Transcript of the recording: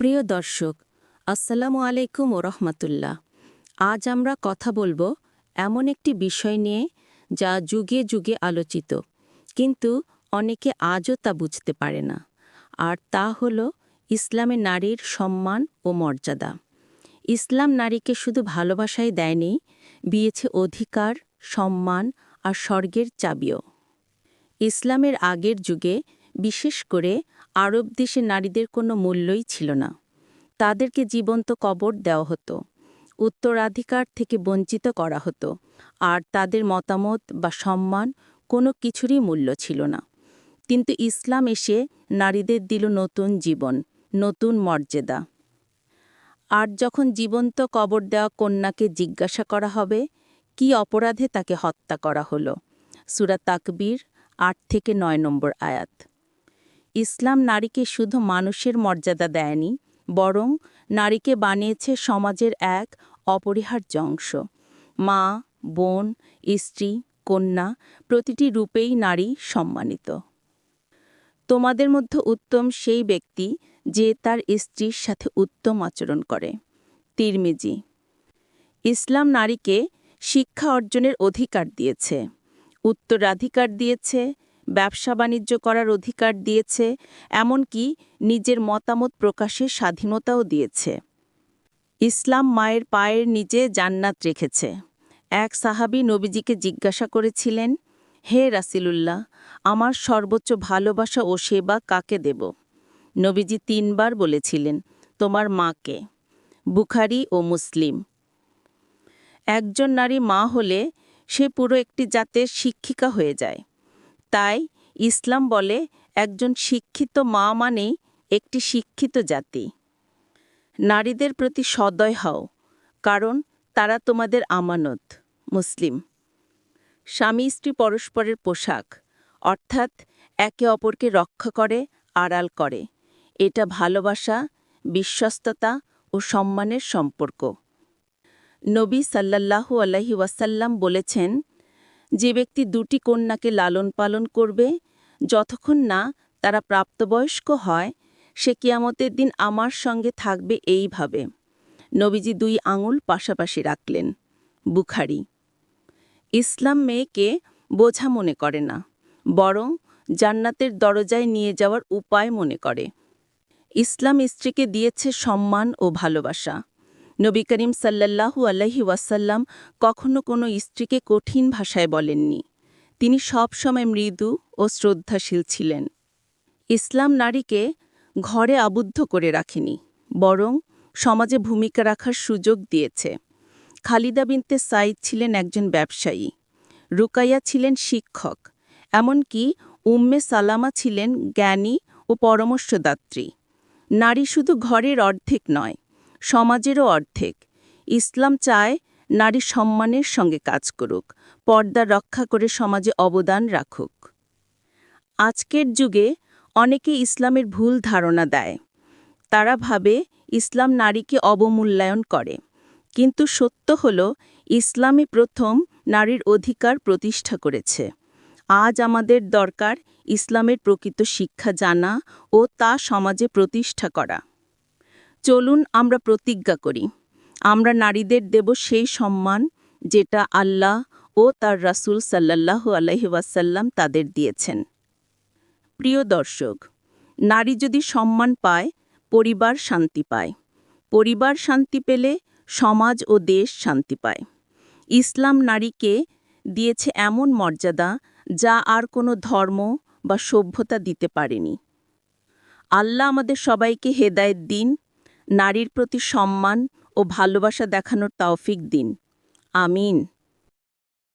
প্রিয় দর্শক, আসসালামু আলাইকুম ও রহমতুল্লাহ। আজ আমরা কথা বলব এমন একটি বিষয় নিয়ে যা যুগে যুগে আলোচিত, কিন্তু অনেকে আজও তা বুঝতে পারে না, আর তা হল ইসলামে নারীর সম্মান ও মর্যাদা। ইসলাম নারীকে শুধু ভালোবাসাই দেয়নি, দিয়েছে অধিকার, সম্মান আর স্বর্গের চাবিও। ইসলামের আগের যুগে বিশেষ করে আরব দেশে নারীদের কোনো মূল্যই ছিল না। তাদেরকে জীবন্ত কবর দেওয়া হতো, উত্তরাধিকার থেকে বঞ্চিত করা হতো, আর তাদের মতামত বা সম্মান কোনো কিছুরই মূল্য ছিল না। কিন্তু ইসলাম এসে নারীদের দিল নতুন জীবন, নতুন মর্যাদা। আর যখন জীবন্ত কবর দেওয়া কন্যাকে জিজ্ঞাসা করা হবে, কি অপরাধে তাকে হত্যা করা হলো? সুরা তাকবীর আট থেকে নয় নম্বর আয়াত। ইসলাম নারীকে শুধু মানুষের মর্যাদা দেয়নি, বরং নারীকে বানিয়েছে সমাজের এক অপরিহার্য অংশ। মা, বোন, স্ত্রী, কন্যা প্রতিটি রূপেই নারী সম্মানিত। তোমাদের মধ্যে উত্তম সেই ব্যক্তি যে তার স্ত্রীর সাথে উত্তম আচরণ করে। তিরমিজি। ইসলাম নারীকে শিক্ষা অর্জনের অধিকার দিয়েছে, উত্তরাধিকার দিয়েছে ব্যবসা বাণিজ্য করার অধিকার দিয়েছে, এমনকি নিজের মতামত প্রকাশের স্বাধীনতাও দিয়েছে। ইসলাম মায়ের পায়ের নিচে জান্নাত রেখেছে। এক সাহাবী নবীজিকে জিজ্ঞাসা করেছিলেন, হে রাসিলুল্লাহ, আমার সর্বোচ্চ ভালোবাসা ও সেবা কাকে দেব? নবীজি তিনবার বলেছিলেন, তোমার মাকে, বুখারি ও মুসলিম। একজন নারী মা হলে সে পুরো একটি জাতের শিক্ষিকা হয়ে যায়। তাই ইসলাম বলে একজন শিক্ষিত মা মানেই একটি শিক্ষিত জাতি। নারীদের প্রতি সদয় হও, কারণ তারা তোমাদের আমানত, মুসলিম। স্বামী স্ত্রী পরস্পরের পোশাক, অর্থাৎ একে অপরকে রক্ষা করে, আড়াল করে। এটা ভালোবাসা, বিশ্বস্ততা ও সম্মানের সম্পর্ক। নবী সাল্লাল্লাহু আলহি ওয়াসাল্লাম বলেছেন যে ব্যক্তি দুটি কন্যাকে লালন পালন করবে, যতক্ষণ না তারা প্রাপ্তবয়স্ক হয়, সে কিয়ামতের দিন আমার সঙ্গে থাকবে এইভাবে। নবীজি দুই আঙুল পাশাপাশি রাখলেন। বুখারি। ইসলাম মেয়েকে বোঝা মনে করে না, বরং জান্নাতের দরজায় নিয়ে যাওয়ার উপায় মনে করে। ইসলাম স্ত্রীকে দিয়েছে সম্মান ও ভালোবাসা। নবী করিম সাল্লাল্লাহু আলহি ওয়াসাল্লাম কখনো কোনো স্ত্রীকে কঠিন ভাষায় বলেননি। তিনি সব সময় মৃদু ও শ্রদ্ধাশীল ছিলেন। ইসলাম নারীকে ঘরে আবদ্ধ করে রাখেনি, বরং সমাজে ভূমিকা রাখার সুযোগ দিয়েছে। খালিদা বিনতে সাইদ ছিলেন একজন ব্যবসায়ী, রুকাইয়া ছিলেন শিক্ষক, এমনকি উম্মে সালামা ছিলেন জ্ঞানী ও পরামর্শদাত্রী। নারী শুধু ঘরের অর্ধেক নয় সমাজেরও অর্ধেক। ইসলাম চায় নারী সম্মানের সঙ্গে কাজ করুক, পর্দা রক্ষা করে সমাজে অবদান রাখুক। আজকের যুগে অনেকে ইসলামের ভুল ধারণা দেয়। তারা ভাবে ইসলাম নারীকে অবমূল্যায়ন করে। কিন্তু সত্য হল, ইসলামই প্রথম নারীর অধিকার প্রতিষ্ঠা করেছে। আজ আমাদের দরকার ইসলামের প্রকৃত শিক্ষা জানা ও তা সমাজে প্রতিষ্ঠা করা। চলুন আমরা প্রতিজ্ঞা করি। আমরা নারীদের দেব সেই সম্মান যেটা আল্লাহ ও তার রাসূল সাল্লাল্লাহু আলহি ওয়াসাল্লাম তাদের দিয়েছেন। প্রিয় দর্শক, নারী যদি সম্মান পায়, পরিবার শান্তি পায়। পরিবার শান্তি পেলে সমাজ ও দেশ শান্তি পায়। ইসলাম নারীকে দিয়েছে এমন মর্যাদা যা আর কোনো ধর্ম বা সভ্যতা দিতে পারেনি। আল্লাহ আমাদের সবাইকে হেদায়েত দিন নারীর প্রতি সম্মান ও ভালোবাসা দেখানোর তৌফিক দিন। আমিন।